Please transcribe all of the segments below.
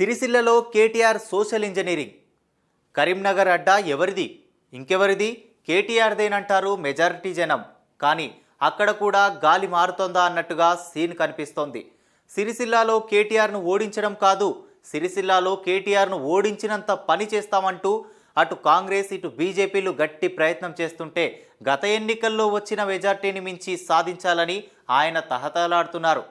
సిరిసిల్లలో KTR social engineering. Karimnagar అడ్డా ఎవరిది? ఇంకెవరిది? కేటీఆర్దేనంటారు మెజారిటీ జనం. కానీ అక్కడ కూడా గాలి మారుతోందా అన్నట్టుగా సీన్ కనిపిస్తోంది. సిరిసిల్లాలో కేటీఆర్ను ఓడించడం కాదు సిరిసిల్లాలో కేటీఆర్ను ఓడించినంత పని చేస్తామంటూ అటు కాంగ్రెస్ ఇటు బీజేపీలు గట్టి ప్రయత్నం చేస్తుంటే గత ఎన్నికల్లో వచ్చిన మెజార్టీని మించి సాధించాలని ఆయన తహతలాడుతున్నారు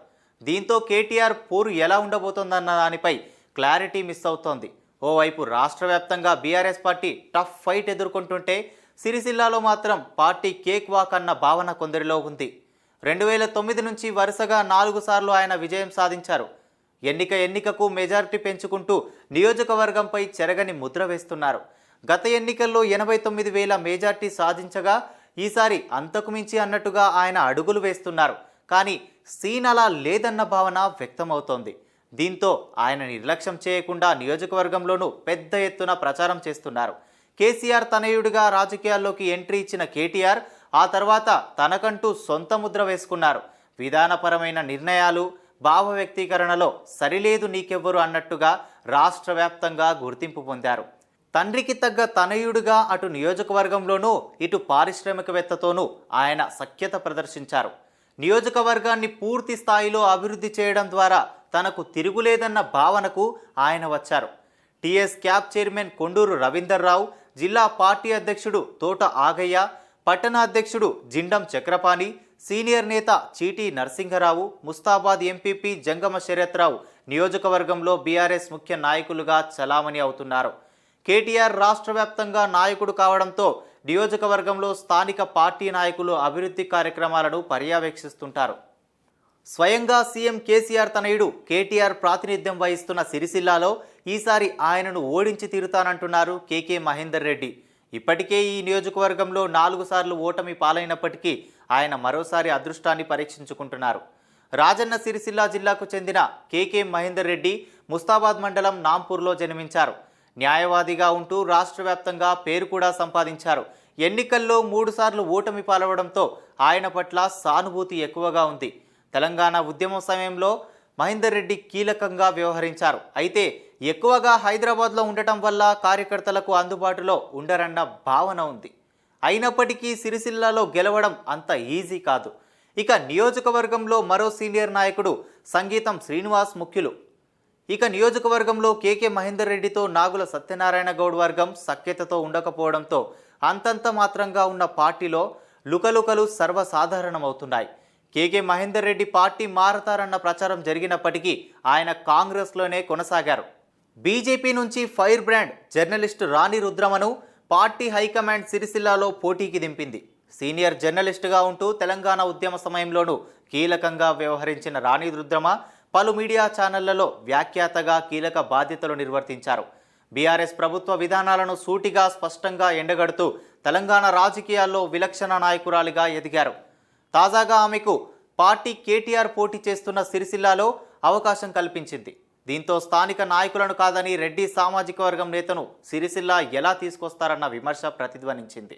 దీంతో కేటీఆర్ పోరు ఎలా ఉండబోతోందన్న దానిపై క్లారిటీ మిస్ అవుతోంది. ఓవైపు రాష్ట్ర వ్యాప్తంగా బీఆర్ఎస్ పార్టీ టఫ్ ఫైట్ ఎదుర్కొంటుంటే సిరిసిల్లాలో మాత్రం పార్టీ కేక్ వాక్ అన్న భావన కొందరిలో ఉంది. రెండు వేల తొమ్మిది నుంచి వరుసగా నాలుగు సార్లు ఆయన విజయం సాధించారు. ఎన్నిక ఎన్నికకు మెజారిటీ పెంచుకుంటూ నియోజకవర్గంపై చెరగని ముద్ర వేస్తున్నారు. గత ఎన్నికల్లో ఎనభై తొమ్మిది వేల మెజార్టీ సాధించగా ఈసారి అంతకు మించి అన్నట్టుగా ఆయన అడుగులు వేస్తున్నారు. కానీ సీన్ అలా లేదన్న భావన వ్యక్తమవుతోంది. దీంతో ఆయన నిర్లక్ష్యం చేయకుండా నియోజకవర్గంలోనూ పెద్ద ఎత్తున ప్రచారం చేస్తున్నారు. కేసీఆర్ తనయుడిగా రాజకీయాల్లోకి ఎంట్రీ ఇచ్చిన కేటీఆర్ ఆ తర్వాత తనకంటూ సొంత ముద్ర వేసుకున్నారు. విధానపరమైన నిర్ణయాలు భావ వ్యక్తీకరణలో సరిలేదు నీకెవ్వరు అన్నట్టుగా రాష్ట్ర వ్యాప్తంగా గుర్తింపు పొందారు. తండ్రికి తగ్గ తనయుడిగా అటు నియోజకవర్గంలోనూ ఇటు పారిశ్రామికవేత్తతోనూ ఆయన సఖ్యత ప్రదర్శించారు. నియోజకవర్గాన్ని పూర్తి స్థాయిలో అభివృద్ధి చేయడం ద్వారా తనకు తిరుగులేదన్న భావనకు ఆయన వచ్చారు. TS cab chairman Konduru Ravinder Rao జిల్లా పార్టీ అధ్యక్షుడు తోట ఆగయ్య పట్టణాధ్యక్షుడు జిండం చక్రపాణి సీనియర్ నేత చీటీ నరసింహరావు ముస్తాబాద్ ఎంపీపీ జంగమ శరత్రావు నియోజకవర్గంలో బీఆర్ఎస్ ముఖ్య నాయకులుగా చలామణి అవుతున్నారు. కేటీఆర్ రాష్ట్ర వ్యాప్తంగా నాయకుడు కావడంతో నియోజకవర్గంలో స్థానిక పార్టీ నాయకులు అభివృద్ధి కార్యక్రమాలను పర్యవేక్షిస్తుంటారు. స్వయంగా సీఎం కేసీఆర్ తనయుడు కేటీఆర్ ప్రాతినిధ్యం వహిస్తున్న సిరిసిల్లాలో ఈసారి ఆయనను ఓడించి తీరుతానంటున్నారు కేకే మహేందర్ రెడ్డి. ఇప్పటికే ఈ నియోజకవర్గంలో నాలుగు సార్లు ఓటమి పాలైనప్పటికీ ఆయన మరోసారి అదృష్టాన్ని పరీక్షించుకుంటున్నారు. రాజన్న సిరిసిల్ల జిల్లాకు చెందిన కేకే మహేందర్ రెడ్డి ముస్తాబాద్ మండలం నాంపూర్లో జన్మించారు. న్యాయవాదిగా ఉంటూ రాష్ట్ర వ్యాప్తంగా పేరు కూడా సంపాదించారు. ఎన్నికల్లో మూడుసార్లు ఓటమి పాలవడంతో ఆయన పట్ల సానుభూతి ఎక్కువగా ఉంది. తెలంగాణ ఉద్యమం సమయంలో మహేందర్ రెడ్డి కీలకంగా వ్యవహరించారు. అయితే ఎక్కువగా హైదరాబాద్లో ఉండటం వల్ల కార్యకర్తలకు అందుబాటులో ఉండరన్న భావన ఉంది. అయినప్పటికీ సిరిసిల్లలో గెలవడం అంత ఈజీ కాదు. ఇక నియోజకవర్గంలో మరో సీనియర్ నాయకుడు సంగీతం శ్రీనివాస్ ముఖ్యులు. ఇక నియోజకవర్గంలో కేకే మహేందర్ రెడ్డితో నాగుల సత్యనారాయణ గౌడ్ వర్గం సఖ్యతతో ఉండకపోవడంతో అంతంత మాత్రంగా ఉన్న పార్టీలో లుకలుకలు సర్వసాధారణమవుతున్నాయి. కేకే మహేందర్ రెడ్డి పార్టీ మారతారన్న ప్రచారం జరిగినప్పటికీ ఆయన కాంగ్రెస్లోనే కొనసాగారు. బీజేపీ నుంచి ఫైర్ బ్రాండ్ జర్నలిస్టు రాణి రుద్రమను పార్టీ హైకమాండ్ సిరిసిల్లాలో పోటీకి దింపింది. సీనియర్ జర్నలిస్టుగా ఉంటూ తెలంగాణ ఉద్యమ సమయంలోనూ కీలకంగా వ్యవహరించిన రాణి రుద్రమ పలు మీడియా ఛానళ్ళలో వ్యాఖ్యాతగా కీలక బాధ్యతలు నిర్వర్తించారు. బీఆర్ఎస్ ప్రభుత్వ విధానాలను సూటిగా స్పష్టంగా ఎండగడుతూ తెలంగాణ రాజకీయాల్లో విలక్షణ నాయకురాలిగా ఎదిగారు. తాజాగా ఆమెకు పార్టీ కేటీఆర్ పోటీ చేస్తున్న సిరిసిల్లాలో అవకాశం కల్పించింది. దీంతో స్థానిక నాయకులను కాదని రెడ్డి సామాజిక వర్గం నేతను సిరిసిల్ల ఎలా తీసుకొస్తారన్న విమర్శ ప్రతిధ్వనించింది.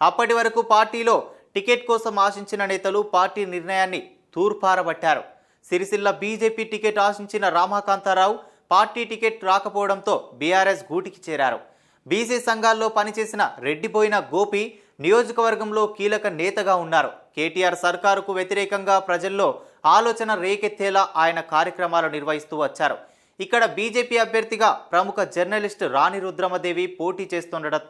అప్పటి వరకు పార్టీలో టికెట్ కోసం ఆశించిన నేతలు పార్టీ నిర్ణయాన్ని తూర్పారబట్టారు. సిరిసిల్ల బీజేపీ టికెట్ ఆశించిన రామకాంతారావు పార్టీ టికెట్ రాకపోవడంతో బీఆర్ఎస్ గూటికి చేరారు. బీసీ సంఘాల్లో పనిచేసిన రెడ్డిపోయిన గోపి నియోజకవర్గంలో కీలక నేతగా ఉన్నారు. కేటీఆర్ సర్కారుకు వ్యతిరేకంగా ప్రజల్లో ఆలోచన రేకెత్తేలా ఆయన కార్యక్రమాలు నిర్వహిస్తూ వచ్చారు. ఇక్కడ బీజేపీ అభ్యర్థిగా ప్రముఖ జర్నలిస్ట్ రాణి రుద్రమదేవి పోటీ చేస్తుండడం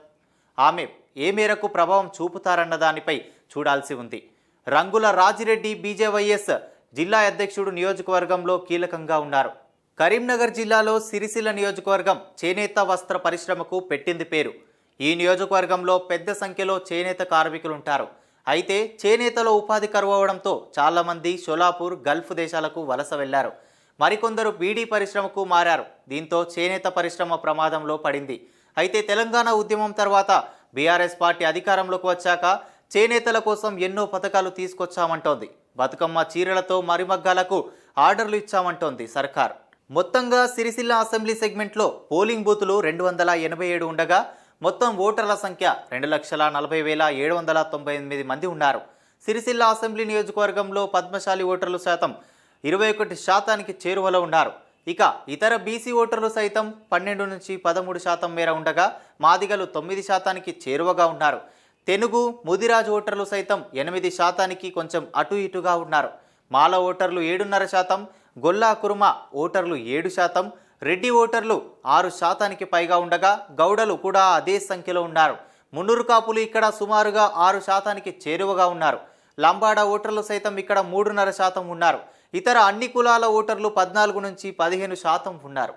ఆమె ఏ మేరకు ప్రభావం చూపుతారన్న దానిపై చూడాల్సి ఉంది. రంగుల రాజిరెడ్డి బీజేవైఎస్ జిల్లా అధ్యక్షుడు నియోజకవర్గంలో కీలకంగా ఉన్నారు. కరీంనగర్ జిల్లాలో సిరిసిల్ల నియోజకవర్గం చేనేత వస్త్ర పరిశ్రమకు పెట్టింది పేరు. ఈ నియోజకవర్గంలో పెద్ద సంఖ్యలో చేనేత కార్మికులు ఉంటారు అయితే చేనేతలో ఉపాధి కరువవడంతో చాలామంది షోలాపూర్ గల్ఫ్ దేశాలకు వలస వెళ్ళారు. మరికొందరు బీడీ పరిశ్రమకు మారారు. దీంతో చేనేత పరిశ్రమ ప్రమాదంలో పడింది. అయితే తెలంగాణ ఉద్యమం తర్వాత బీఆర్ఎస్ పార్టీ అధికారంలోకి వచ్చాక చేనేతల కోసం ఎన్నో పథకాలు తీసుకొచ్చామంటోంది. బతుకమ్మ చీరలతో మరిమగ్గాలకు ఆర్డర్లు ఇచ్చామంటోంది సర్కార్. మొత్తంగా సిరిసిల్ల అసెంబ్లీ సెగ్మెంట్లో పోలింగ్ బూతులు రెండు వందల ఎనభై ఏడు ఉండగా మొత్తం ఓటర్ల సంఖ్య రెండు లక్షల నలభై వేల ఏడు వందల తొంభై ఎనిమిది మంది ఉన్నారు. సిరిసిల్ల అసెంబ్లీ నియోజకవర్గంలో పద్మశాలి ఓటర్లు శాతం ఇరవై ఒకటి శాతానికి చేరువలో ఉన్నారు. ఇక ఇతర బీసీ ఓటర్లు సైతం పన్నెండు నుంచి పదమూడు శాతం మేర ఉండగా మాదిగలు తొమ్మిది శాతానికి చేరువగా ఉన్నారు. తెనుగు ముదిరాజు ఓటర్లు సైతం ఎనిమిది శాతానికి కొంచెం అటు ఇటుగా ఉన్నారు. మాల ఓటర్లు ఏడున్నర శాతం గొల్లా కురుమ ఓటర్లు ఏడు శాతం రెడ్డి ఓటర్లు ఆరు శాతానికి పైగా ఉండగా గౌడలు కూడా అదే సంఖ్యలో ఉన్నారు. మున్నూరు కాపులు ఇక్కడ సుమారుగా ఆరు శాతానికి చేరువగా ఉన్నారు. లంబాడా ఓటర్లు సైతం ఇక్కడ మూడున్నర శాతం ఉన్నారు. ఇతర అన్ని కులాల ఓటర్లు పద్నాలుగు నుంచి పదిహేను శాతం ఉన్నారు.